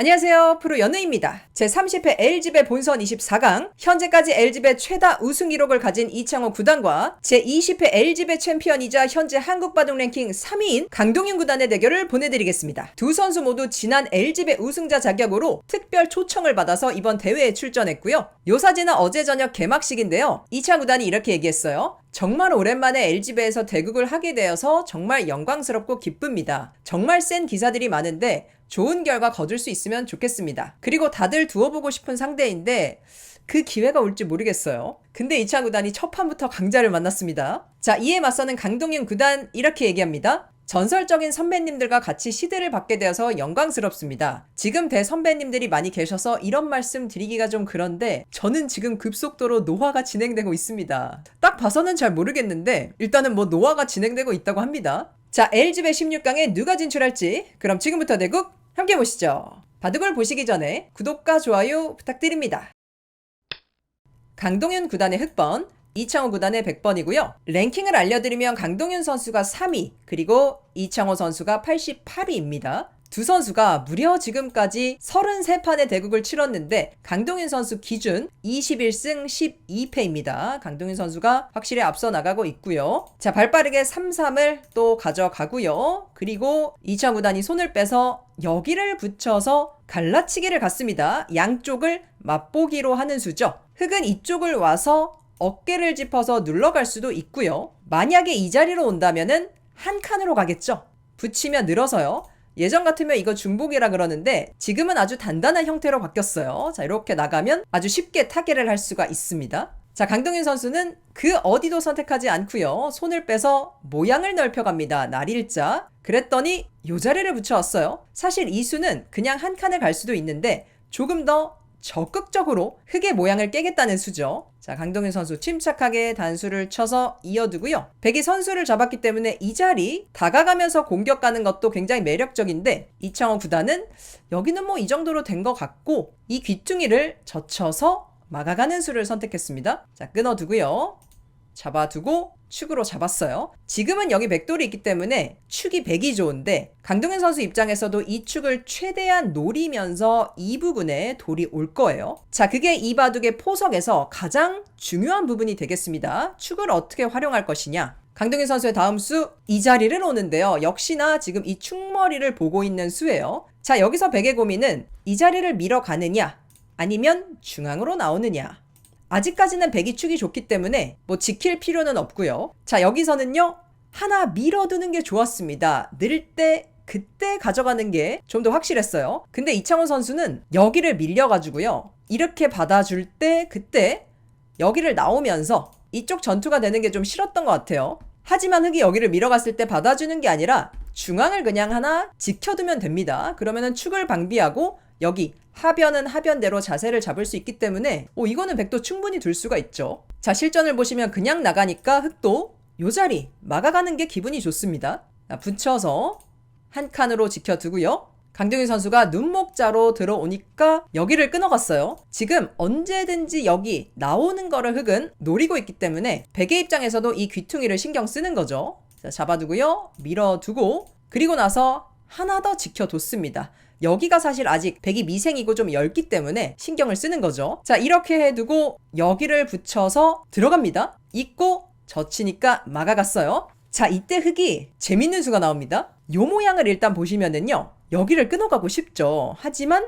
안녕하세요. 프로 연우입니다. 제30회 LG배 본선 24강, 현재까지 LG배 최다 우승 기록을 가진 이창호 구단과 제20회 LG배 챔피언이자 현재 한국 바둑 랭킹 3위인 강동윤 구단의 대결을 보내드리겠습니다. 두 선수 모두 지난 LG배 우승자 자격으로 특별 초청을 받아서 이번 대회에 출전했고요. 요 사진은 어제 저녁 개막식인데요. 이창호 구단이 이렇게 얘기했어요. 정말 오랜만에 LG배에서 대국을 하게 되어서 정말 영광스럽고 기쁩니다. 정말 센 기사들이 많은데 좋은 결과 거둘 수 있으면 좋겠습니다. 그리고 다들 두어보고 싶은 상대인데 그 기회가 올지 모르겠어요. 근데 이창 구단이 첫 판부터 강자를 만났습니다. 자, 이에 맞서는 강동윤 구단 이렇게 얘기합니다. 전설적인 선배님들과 같이 시대를 받게 되어서 영광스럽습니다. 지금 대선배님들이 많이 계셔서 이런 말씀 드리기가 좀 그런데 저는 지금 급속도로 노화가 진행되고 있습니다. 딱 봐서는 잘 모르겠는데 일단은 뭐 노화가 진행되고 있다고 합니다. 자, LG배 16강에 누가 진출할지 그럼 지금부터 대국 함께 보시죠. 바둑을 보시기 전에 구독과 좋아요 부탁드립니다. 강동윤 구단의 흑번, 이창호 구단의 100번이고요. 랭킹을 알려드리면 강동윤 선수가 3위, 그리고 이창호 선수가 88위입니다. 두 선수가 무려 지금까지 33판의 대국을 치렀는데 강동윤 선수 기준 21승 12패입니다. 강동윤 선수가 확실히 앞서 나가고 있고요. 자, 발빠르게 3-3을 또 가져가고요. 그리고 이창호 구단이 손을 빼서 여기를 붙여서 갈라치기를 갔습니다. 양쪽을 맛보기로 하는 수죠. 흑은 이쪽을 와서 어깨를 짚어서 눌러갈 수도 있고요. 만약에 이 자리로 온다면은 한 칸으로 가겠죠. 붙이면 늘어서요. 예전 같으면 이거 중복이라 그러는데 지금은 아주 단단한 형태로 바뀌었어요. 자, 이렇게 나가면 아주 쉽게 타개를 할 수가 있습니다. 자, 강동윤 선수는 그 어디도 선택하지 않고요. 손을 빼서 모양을 넓혀갑니다. 날일자. 그랬더니 요 자리를 붙여왔어요. 사실 이 수는 그냥 한 칸을 갈 수도 있는데 조금 더 적극적으로 흙의 모양을 깨겠다는 수죠. 자, 강동윤 선수 침착하게 단수를 쳐서 이어두고요. 백이 선수를 잡았기 때문에 이 자리 다가가면서 공격 가는 것도 굉장히 매력적인데 이창호 구단은 여기는 뭐 이 정도로 된 것 같고 이 귀퉁이를 젖혀서 막아가는 수를 선택했습니다. 자, 끊어두고요. 잡아두고 축으로 잡았어요. 지금은 여기 백돌이 있기 때문에 축이 100이 좋은데 강동현 선수 입장에서도 이 축을 최대한 노리면서 이 부분에 돌이 올 거예요. 자, 그게 이 바둑의 포석에서 가장 중요한 부분이 되겠습니다. 축을 어떻게 활용할 것이냐. 강동현 선수의 다음 수 이 자리를 오는데요. 역시나 지금 이 축머리를 보고 있는 수예요. 자, 여기서 백의 고민은 이 자리를 밀어 가느냐 아니면 중앙으로 나오느냐. 아직까지는 백이 축이 좋기 때문에 뭐 지킬 필요는 없고요. 자, 여기서는요. 하나 밀어두는 게 좋았습니다. 늘 때 그때 가져가는 게 좀 더 확실했어요. 근데 이창호 선수는 여기를 밀려가지고요. 이렇게 받아줄 때 그때 여기를 나오면서 이쪽 전투가 되는 게 좀 싫었던 것 같아요. 하지만 흑이 여기를 밀어갔을 때 받아주는 게 아니라 중앙을 그냥 하나 지켜두면 됩니다. 그러면은 축을 방비하고 여기 하변은 하변대로 자세를 잡을 수 있기 때문에 오 이거는 백도 충분히 둘 수가 있죠. 자 실전을 보시면 그냥 나가니까 흑도 요 자리 막아가는 게 기분이 좋습니다. 자, 붙여서 한 칸으로 지켜두고요. 강동윤 선수가 눈목자로 들어오니까 여기를 끊어갔어요. 지금 언제든지 여기 나오는 거를 흑은 노리고 있기 때문에 백의 입장에서도 이 귀퉁이를 신경 쓰는 거죠. 자, 잡아두고요. 밀어두고 그리고 나서 하나 더 지켜뒀습니다. 여기가 사실 아직 백이 미생이고 좀 얇기 때문에 신경을 쓰는 거죠. 자, 이렇게 해두고 여기를 붙여서 들어갑니다. 있고 젖히니까 막아갔어요. 자, 이때 흙이 재밌는 수가 나옵니다. 요 모양을 일단 보시면은요. 여기를 끊어가고 싶죠. 하지만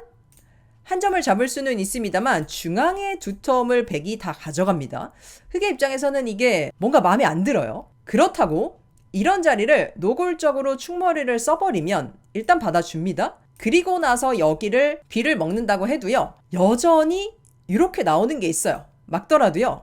한 점을 잡을 수는 있습니다만 중앙의 두 텀을 백이 다 가져갑니다. 흑의 입장에서는 이게 뭔가 마음에 안 들어요. 그렇다고 이런 자리를 노골적으로 충머리를 써버리면 일단 받아줍니다. 그리고 나서 여기를 비를 먹는다고 해도요. 여전히 이렇게 나오는 게 있어요. 막더라도요.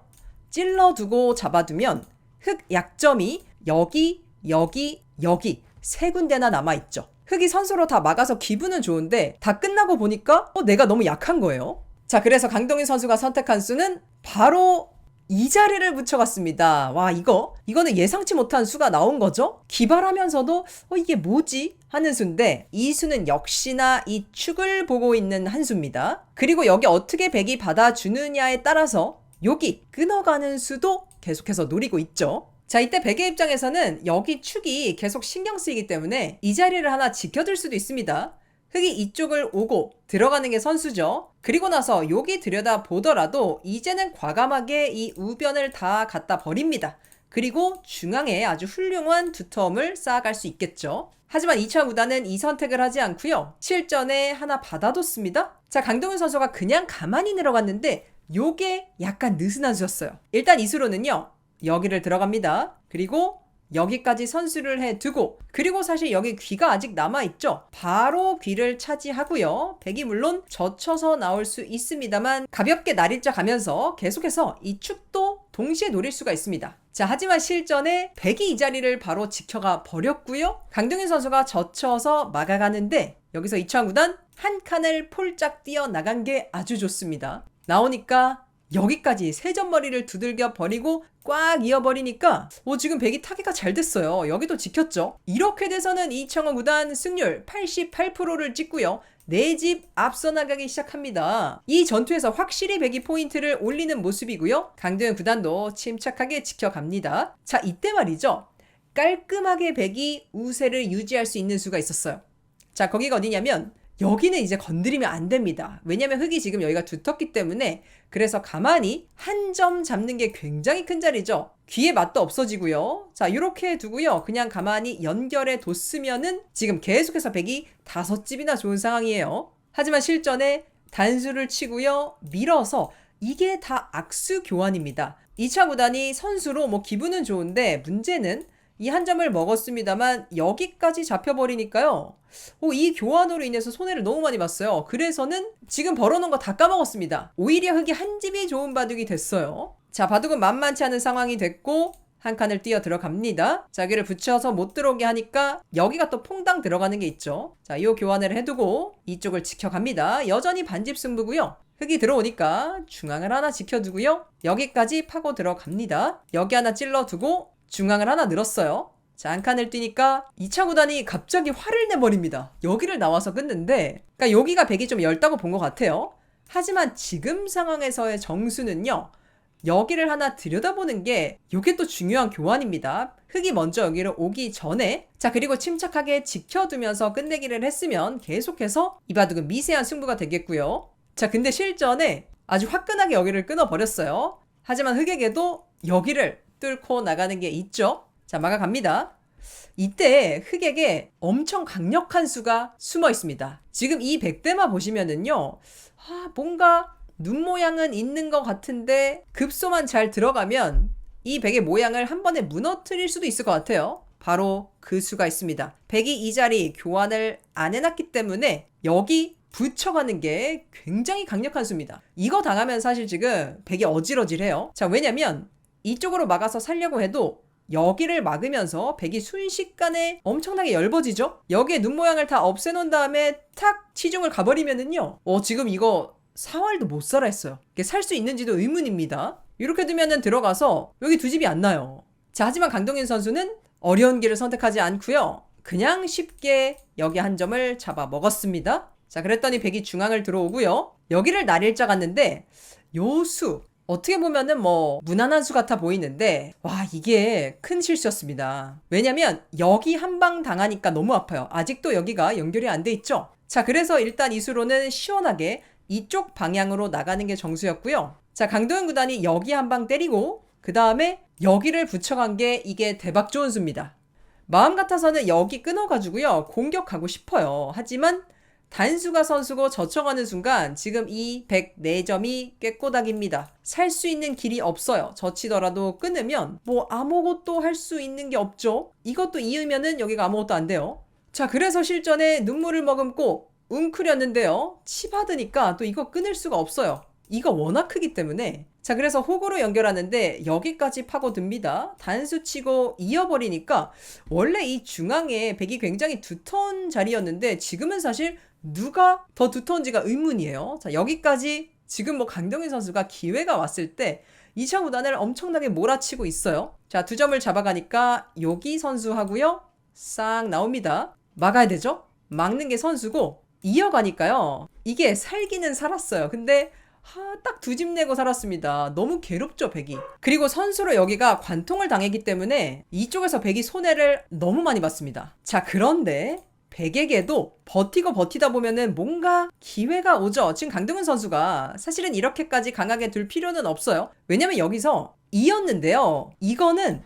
찔러두고 잡아두면 흑 약점이 여기, 여기, 여기 세 군데나 남아있죠. 흑이 선수로 다 막아서 기분은 좋은데 다 끝나고 보니까 어, 내가 너무 약한 거예요. 자, 그래서 강동인 선수가 선택한 수는 바로 이 자리를 붙여갔습니다. 와, 이거, 이거는 예상치 못한 수가 나온 거죠? 기발하면서도, 어, 이게 뭐지? 하는 수인데, 이 수는 역시나 이 축을 보고 있는 한 수입니다. 그리고 여기 어떻게 백이 받아주느냐에 따라서, 여기 끊어가는 수도 계속해서 노리고 있죠. 자, 이때 백의 입장에서는 여기 축이 계속 신경 쓰이기 때문에 이 자리를 하나 지켜둘 수도 있습니다. 흑이 이쪽을 오고 들어가는 게 선수죠. 그리고 나서 여기 들여다 보더라도 이제는 과감하게 이 우변을 다 갖다 버립니다. 그리고 중앙에 아주 훌륭한 두텀을 쌓아갈 수 있겠죠. 하지만 2차 구단은 이 선택을 하지 않고요. 실전에 하나 받아뒀습니다. 자, 강동윤 선수가 그냥 가만히 내려갔는데 요게 약간 느슨한 수였어요. 일단 이수로는요. 여기를 들어갑니다. 그리고 여기까지 선수를 해 두고 그리고 사실 여기 귀가 아직 남아 있죠. 바로 귀를 차지하고요. 백이 물론 젖혀서 나올 수 있습니다만 가볍게 날일자 가면서 계속해서 이 축도 동시에 노릴 수가 있습니다. 자, 하지만 실전에 백이 이 자리를 바로 지켜가 버렸고요. 강동윤 선수가 젖혀서 막아가는데 여기서 이창 구단 한 칸을 폴짝 뛰어 나간 게 아주 좋습니다. 나오니까 여기까지 세점머리를 두들겨 버리고 꽉 이어버리니까 오 지금 백이 타기가 잘 됐어요. 여기도 지켰죠. 이렇게 돼서는 이창호 구단 승률 88%를 찍고요. 네집 앞서 나가기 시작합니다. 이 전투에서 확실히 백이 포인트를 올리는 모습이고요. 강도현 구단도 침착하게 지켜갑니다. 자 이때 말이죠. 깔끔하게 백이 우세를 유지할 수 있는 수가 있었어요. 자 거기가 어디냐면 여기는 이제 건드리면 안 됩니다. 왜냐면 흙이 지금 여기가 두텁기 때문에 그래서 가만히 한 점 잡는 게 굉장히 큰 자리죠. 귀에 맛도 없어지고요. 자, 이렇게 두고요. 그냥 가만히 연결해 뒀으면은 지금 계속해서 백이 다섯 집이나 좋은 상황이에요. 하지만 실전에 단수를 치고요. 밀어서 이게 다 악수 교환입니다. 2차 구단이 선수로 뭐 기분은 좋은데 문제는 이 한 점을 먹었습니다만 여기까지 잡혀버리니까요. 오, 이 교환으로 인해서 손해를 너무 많이 봤어요. 그래서는 지금 벌어놓은 거 다 까먹었습니다. 오히려 흙이 한 집이 좋은 바둑이 됐어요. 자, 바둑은 만만치 않은 상황이 됐고 한 칸을 뛰어 들어갑니다. 자기를 붙여서 못 들어오게 하니까 여기가 또 퐁당 들어가는 게 있죠. 자, 이 교환을 해두고 이쪽을 지켜갑니다. 여전히 반집 승부고요. 흙이 들어오니까 중앙을 하나 지켜두고요. 여기까지 파고 들어갑니다. 여기 하나 찔러두고 중앙을 하나 늘었어요. 자, 한 칸을 뛰니까 2차 구단이 갑자기 화를 내버립니다. 여기를 나와서 끊는데, 그러니까 여기가 백이 좀 얇다고 본 것 같아요. 하지만 지금 상황에서의 정수는요, 여기를 하나 들여다보는 게 이게 또 중요한 교환입니다. 흙이 먼저 여기를 오기 전에 자 그리고 침착하게 지켜두면서 끝내기를 했으면 계속해서 이 바둑은 미세한 승부가 되겠고요. 자 근데 실전에 아주 화끈하게 여기를 끊어버렸어요. 하지만 흙에게도 여기를 뚫고 나가는 게 있죠. 자 막아갑니다. 이때 흙에게 엄청 강력한 수가 숨어 있습니다. 지금 이 백대마 보시면은요. 아, 뭔가 눈 모양은 있는 것 같은데 급소만 잘 들어가면 이 백의 모양을 한 번에 무너뜨릴 수도 있을 것 같아요. 바로 그 수가 있습니다. 백이 이 자리 교환을 안 해놨기 때문에 여기 붙여가는 게 굉장히 강력한 수입니다. 이거 당하면 사실 지금 백이 어질어질해요. 자, 왜냐면 이쪽으로 막아서 살려고 해도 여기를 막으면서 백이 순식간에 엄청나게 얇아지죠? 여기에 눈 모양을 다 없애놓은 다음에 탁 치중을 가버리면은요. 어, 지금 이거 사활도 못 살아 했어요. 이게 살 수 있는지도 의문입니다. 이렇게 두면은 들어가서 여기 두 집이 안 나요. 자, 하지만 강동인 선수는 어려운 길을 선택하지 않고요. 그냥 쉽게 여기 한 점을 잡아 먹었습니다. 자, 그랬더니 백이 중앙을 들어오고요. 여기를 날일자 갔는데 요수 어떻게 보면은 뭐 무난한 수 같아 보이는데 와 이게 큰 실수였습니다. 왜냐면 여기 한 방 당하니까 너무 아파요. 아직도 여기가 연결이 안 돼 있죠. 자 그래서 일단 이 수로는 시원하게 이쪽 방향으로 나가는 게 정수였고요. 자 강도현 구단이 여기 한 방 때리고 그 다음에 여기를 붙여간 게 이게 대박 좋은 수입니다. 마음 같아서는 여기 끊어가지고요 공격하고 싶어요. 하지만 단수가 선수고 젖혀가는 순간 지금 이 104점이 꾀꼬닥입니다. 살 수 있는 길이 없어요. 젖히더라도 끊으면 뭐 아무것도 할 수 있는 게 없죠. 이것도 이으면은 여기가 아무것도 안 돼요. 자, 그래서 실전에 눈물을 머금고 웅크렸는데요. 치 받으니까 또 이거 끊을 수가 없어요. 이가 워낙 크기 때문에 자 그래서 호구로 연결하는데 여기까지 파고듭니다. 단수 치고 이어버리니까 원래 이 중앙에 백이 굉장히 두터운 자리였는데 지금은 사실 누가 더 두터운지가 의문이에요. 자 여기까지 지금 뭐 강동인 선수가 기회가 왔을 때 2차 구단을 엄청나게 몰아치고 있어요. 자 두 점을 잡아가니까 여기 선수하고요. 싹 나옵니다. 막아야 되죠? 막는 게 선수고 이어가니까요. 이게 살기는 살았어요. 근데 하, 딱두 집 내고 살았습니다. 너무 괴롭죠, 백이. 그리고 선수로 여기가 관통을 당했기 때문에 이쪽에서 백이 손해를 너무 많이 봤습니다. 자, 그런데 백에게도 버티고 버티다 보면은 뭔가 기회가 오죠. 지금 강등훈 선수가 사실은 이렇게까지 강하게 둘 필요는 없어요. 왜냐면 여기서 이었는데요. 이거는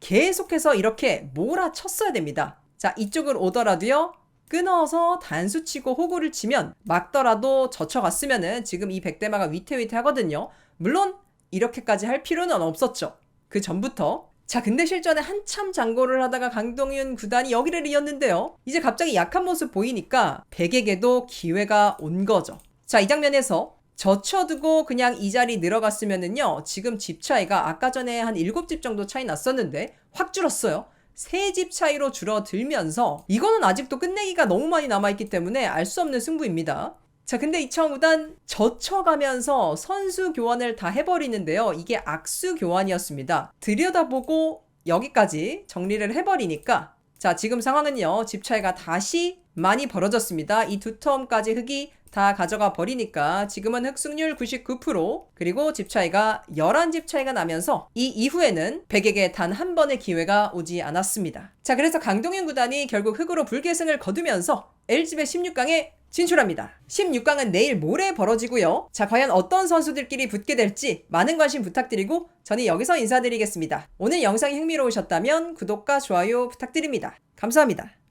계속해서 이렇게 몰아쳤어야 됩니다. 자, 이쪽을 오더라도요. 끊어서 단수 치고 호구를 치면 막더라도 젖혀갔으면은 지금 이 백대마가 위태위태 하거든요. 물론 이렇게까지 할 필요는 없었죠. 그 전부터. 자, 근데 실전에 한참 장고를 하다가 강동윤 구단이 여기를 이었는데요. 이제 갑자기 약한 모습 보이니까 백에게도 기회가 온 거죠. 자, 이 장면에서 젖혀두고 그냥 이 자리 늘어갔으면은요. 지금 집 차이가 아까 전에 한 7집 정도 차이 났었는데 확 줄었어요. 세 집 차이로 줄어들면서 이거는 아직도 끝내기가 너무 많이 남아있기 때문에 알 수 없는 승부입니다. 자, 근데 구단 젖혀가면서 선수 교환을 다 해버리는데요. 이게 악수 교환이었습니다. 들여다보고 여기까지 정리를 해버리니까 자, 지금 상황은요. 집 차이가 다시 많이 벌어졌습니다. 이 두 텀까지 흑이 다 가져가 버리니까 지금은 흑승률 99% 그리고 집 차이가 11집 차이가 나면서 이 이후에는 백에게 단 한 번의 기회가 오지 않았습니다. 자, 그래서 강동윤 구단이 결국 흑으로 불계승을 거두면서 LG배 16강에 진출합니다. 16강은 내일 모레 벌어지고요. 자, 과연 어떤 선수들끼리 붙게 될지 많은 관심 부탁드리고 저는 여기서 인사드리겠습니다. 오늘 영상이 흥미로우셨다면 구독과 좋아요 부탁드립니다. 감사합니다.